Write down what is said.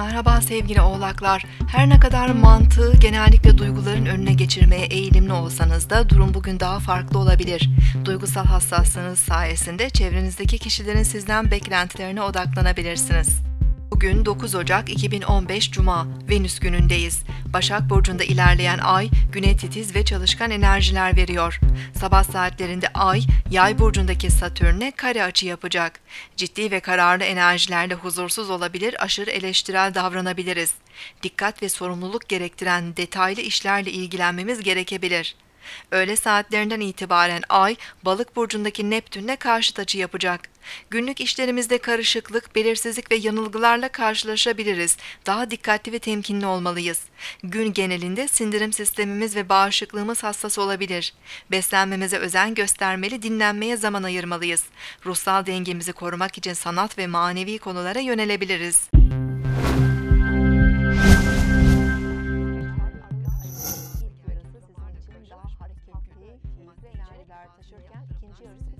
Merhaba sevgili oğlaklar. Her ne kadar mantığı genellikle duyguların önüne geçirmeye eğilimli olsanız da durum bugün daha farklı olabilir. Duygusal hassaslığınız sayesinde çevrenizdeki kişilerin sizden beklentilerine odaklanabilirsiniz. Bugün 9 Ocak 2015 Cuma, Venüs günündeyiz. Başak Burcu'nda ilerleyen ay, güne titiz ve çalışkan enerjiler veriyor. Sabah saatlerinde ay, yay burcundaki Satürn'e kare açı yapacak. Ciddi ve kararlı enerjilerle huzursuz olabilir, aşırı eleştirel davranabiliriz. Dikkat ve sorumluluk gerektiren detaylı işlerle ilgilenmemiz gerekebilir. Öğle saatlerinden itibaren Ay, Balık burcundaki Neptün'le karşıt açı yapacak. Günlük işlerimizde karışıklık, belirsizlik ve yanılgılarla karşılaşabiliriz. Daha dikkatli ve temkinli olmalıyız. Gün genelinde sindirim sistemimiz ve bağışıklığımız hassas olabilir. Beslenmemize özen göstermeli, dinlenmeye zaman ayırmalıyız. Ruhsal dengemizi korumak için sanat ve manevi konulara yönelebiliriz. Enerjiler taşırken ikinci yarısı biraz